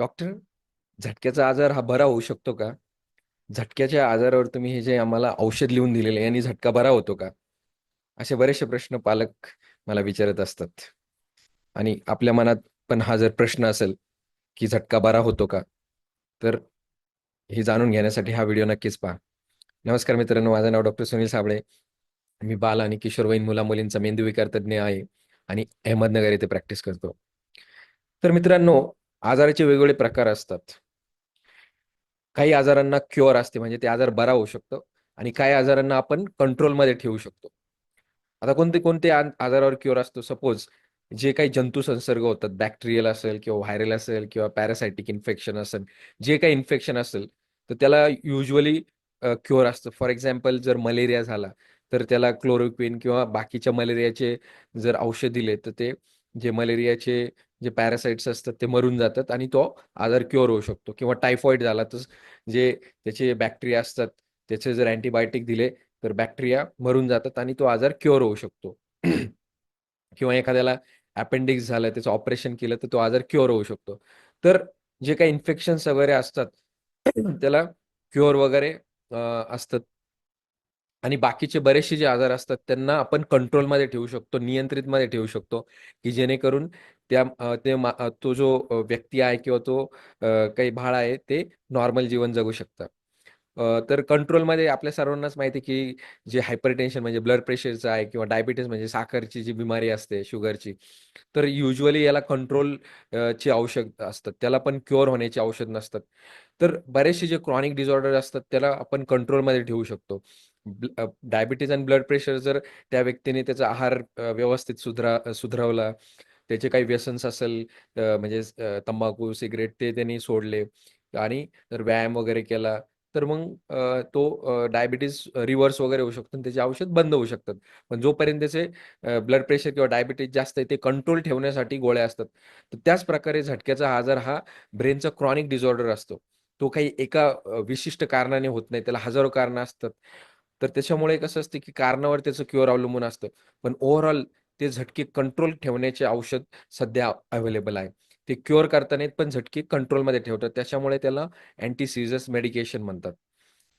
Doctor, झटक्याचा आजार हा बरा होऊ शकतो का? झटक्याच्या आजारावर तुम्ही हे जे आम्हाला औषध लिहून दिलेलं आहे, झटका बरा होतो का? असे बरेचसे प्रश्न पालक मला विचारत असतात. आणि आपल्या मनात पण हा जर प्रश्न असेल, की झटका बरा होतो का? तर हे जाणून घेण्यासाठी हा व्हिडिओ नक्कीच पहा. नमस्कार मित्रांनो, माझं नाव डॉक्टर सुनील साबळे. मी बाल आणि किशोरवयीन मुला-मुलींचा मेंदूविकार तज्ज्ञ आहे आणि अहमदनगर येथे प्रॅक्टिस करतो. तर मित्रांनो, आजाराचे वेगवेगळे प्रकार असतात. काही आजारांना क्युअर असते म्हणजे ते आजार बरा होऊ शकतो आणि काही आजारांना आपण कंट्रोलमध्ये ठेवू शकतो. आता कोणते कोणते आजारावर क्युअर असतो सपोज जे काही जंतू संसर्ग होतात, बॅक्टेरियल असेल किंवा व्हायरल असेल किंवा पॅरासायटिक इन्फेक्शन असेल, जे काही इन्फेक्शन असेल, तर त्याला युजली क्युअर असतं. फॉर एक्झाम्पल जर मलेरिया झाला, तर त्याला क्लोरोक्विन किंवा बाकीच्या मलेरियाचे जर औषध दिले, तर ते जे मलेरियाचे जे पॅरासाइट्स असतात ते मरून जातात आणि तो आजार क्युअर होऊ शकतो किंवा टायफॉईड झाला तर जे त्याचे बॅक्टेरिया असतात, त्याचे जर अँटीबायोटिक दिले, तर बॅक्टेरिया मरून जातात आणि तो आजार क्युअर होऊ शकतो. किंवा एखाद्याला अपेंडिक्स झालं, त्याचं ऑपरेशन केलं, तर तो आजार क्युअर होऊ शकतो. तर जे काही इन्फेक्शन्स वगैरे असतात, त्याला क्युअर वगैरे असतात. आणि बाकीचे बरेचसे जे आजार असतात, त्यांना आपण कंट्रोलमध्ये ठेवू शकतो, नियंत्रितमध्ये ठेवू शकतो, की जेणेकरून त्या ते तो जो व्यक्ती आहे किंवा तो काही भाळ आहे, ते नॉर्मल जीवन जगू शकतात तर कंट्रोलमध्ये आपल्या सर्वांनाच माहिती आहे, की जे हायपरटेन्शन म्हणजे ब्लड प्रेशरचं आहे किंवा डायबिटीज म्हणजे साखरची जी बिमारी असते, शुगरची, तर युजली याला कंट्रोल ची औषध असतात. त्याला पण क्युअर होण्याची औषध नसतात. तर बरेचसे जे क्रॉनिक डिसऑर्डर असतात, त्याला आपण कंट्रोलमध्ये ठेवू शकतो. डायबिटीज आणि ब्लड प्रेशर जर त्या व्यक्तीने त्याचा आहार व्यवस्थित सुधरा सुधरवला, त्याचे काही व्यसन्स असेल म्हणजे तंबाखू, सिगरेट ते त्यांनी सोडले आणि जर व्यायाम वगैरे केला, तर मग तो डायबिटीज रिव्हर्स वगैरे होऊ शकतो त्याचे औषध बंद होऊ शकतात. पण जोपर्यंत त्याचे ब्लड प्रेशर किंवा डायबिटीज जास्त आहे, ते कंट्रोल ठेवण्यासाठी गोळ्या असतात. तर त्याच प्रकारे झटक्याचा आजार हा ब्रेनचा क्रॉनिक डिसऑर्डर असतो. तो काही एका विशिष्ट कारणाने होत नाही. त्याला हजारो कारणं असतात. तर त्याच्यामुळे कसं असतं, की कारणावर त्याचं क्युअर अवलंबून असतं. पण ओव्हरऑल ते झटके कंट्रोल ठेवण्याचे औषध सध्या अवेलेबल आहे. ते क्युअर करता नाहीत, पण झटके कंट्रोलमध्ये ठेवतात. त्याच्यामुळे त्याला अँटी मेडिकेशन म्हणतात.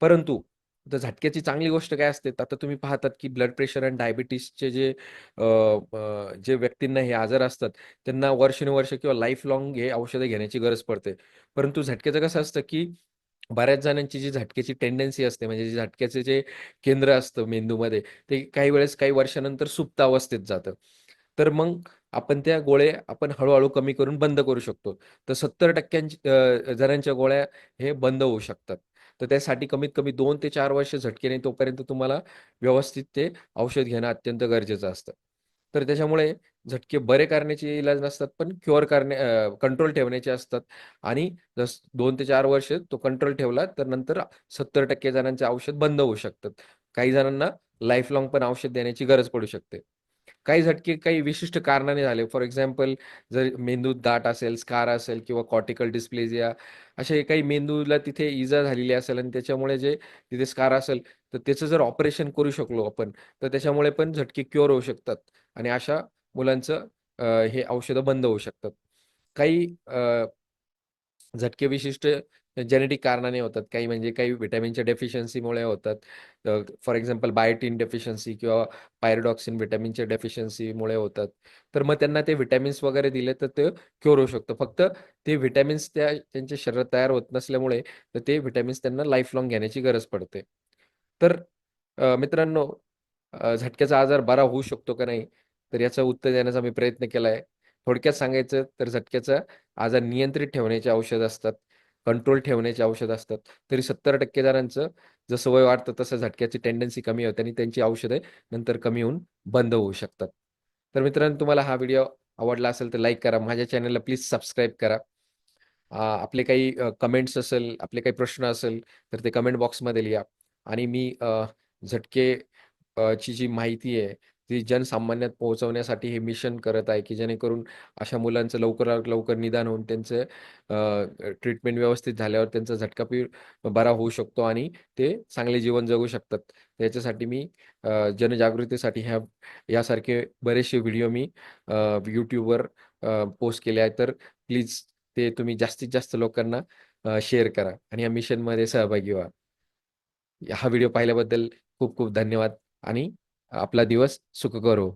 परंतु तर झटक्याची चांगली गोष्ट काय असते, आता तुम्ही पाहतात, की ब्लड प्रेशर आणि डायबिटीसचे जे जे व्यक्तींना हे आजार असतात, त्यांना वर्षानुवर्ष किंवा लाईफ लाँग हे औषधं घेण्याची गरज पडते. परंतु झटक्याचं कसं असतं, की बऱ्याच जणांची जी झटक्याची टेंडन्सी असते, म्हणजे जे झटक्याचे जे केंद्र असतं मेंदूमध्ये, ते काही वेळेस काही वर्षानंतर सुप्त अवस्थेत जातं. तर मग आपण त्या गोळे आपण हळूहळू कमी करून बंद करू शकतो. तर सत्तर टक्क्यांची जणांच्या गोळ्या हे बंद होऊ शकतात. तर त्यासाठी कमीत कमी दोन ते चार वर्ष झटके नाही तोपर्यंत तुम्हाला व्यवस्थित ते औषध घेणं अत्यंत गरजेचं असतं. तर त्याच्यामुळे झटके बरे करण्याचे इलाज नसतात, पण क्युअर करण्या कंट्रोल ठेवण्याचे असतात आणि जस दोन ते चार वर्ष तो कंट्रोल ठेवला, तर नंतर 70% जणांचे औषध बंद होऊ शकतात. काही जणांना लाईफ लाँग पण औषध देण्याची गरज पडू शकते. काही झटके काही विशिष्ट कारणाने झाले. फॉर एक्झाम्पल जर मेंदूत दाट असेल, स्कार असेल किंवा कॉर्टिकल डिस्प्लेजिया असे काही मेंदूला तिथे इजा झालेली असेल आणि त्याच्यामुळे जे तिथे स्कार असेल, तर त्याचं जर ऑपरेशन करू शकलो आपण, तर त्याच्यामुळे पण झटके क्युअर होऊ शकतात आणि अशा मुलांचं हे औषधं बंद होऊ शकतात. काही झटके विशिष्ट जेनेटिक कारणाने होतात. काही म्हणजे काही व्हिटॅमिनच्या डेफिशियन्सीमुळे होतात. फॉर एक्झाम्पल बायोटीन डेफिशियन्सी किंवा पायरोडॉक्सिन व्हिटॅमिनच्या डेफिशियन्सीमुळे होतात. तर मग त्यांना ते व्हिटॅमिन्स वगैरे दिले तर ते क्युअर होऊ शकतं. फक्त ते व्हिटॅमिन्स त्या त्यांच्या शरीरात तयार होत नसल्यामुळे तर ते व्हिटॅमिन्स त्यांना लाईफ लाँग घेण्याची गरज पडते. तर मित्रांनो झटक्याचा आजार बरा होऊ शकतो का नाही? तर याचं उत्तर देण्याचा मी प्रयत्न केला आहे. थोडक्यात सांगायचं तर झटक्याचा आजार नियंत्रित ठेवण्याचे औषध असतात, कंट्रोल ठेवण्याचे औषध असतात. तरी 70% जणांचं जसं वय वाढतं तसं झटक्याची टेंडन्सी कमी होते आणि त्यांची औषधे नंतर कमी होऊन बंद होऊ शकतात. तर मित्रांनो तुम्हाला हा व्हिडिओ आवडला असेल तर लाईक करा. माझ्या चॅनलला प्लीज सबस्क्राईब करा. आपले काही कमेंट्स असेल, आपले काही प्रश्न असेल तर ते कमेंट बॉक्समध्ये लिहा आणि मी झटके ची जी माहिती आहे, ती जनसामान्यात पोहोचवण्यासाठी हे मिशन करत आहे, की जेणेकरून अशा मुलांचं लवकरात लवकर निदान होऊन त्यांचं ट्रीटमेंट व्यवस्थित झाल्यावर त्यांचा झटकापी बरा होऊ शकतो आणि ते चांगले जीवन जगू शकतात. त्याच्यासाठी मी जनजागृतीसाठी ह्या यासारखे बरेचसे व्हिडिओ मी यूट्यूबवर पोस्ट केले आहेत. तर प्लीज ते तुम्ही जास्तीत जास्त लोकांना शेअर करा आणि या मिशनमध्ये सहभागी व्हा. हा व्हिडिओ पाहिल्याबद्दल खूप खूप धन्यवाद आणि आपला दिवस सुखकर हो.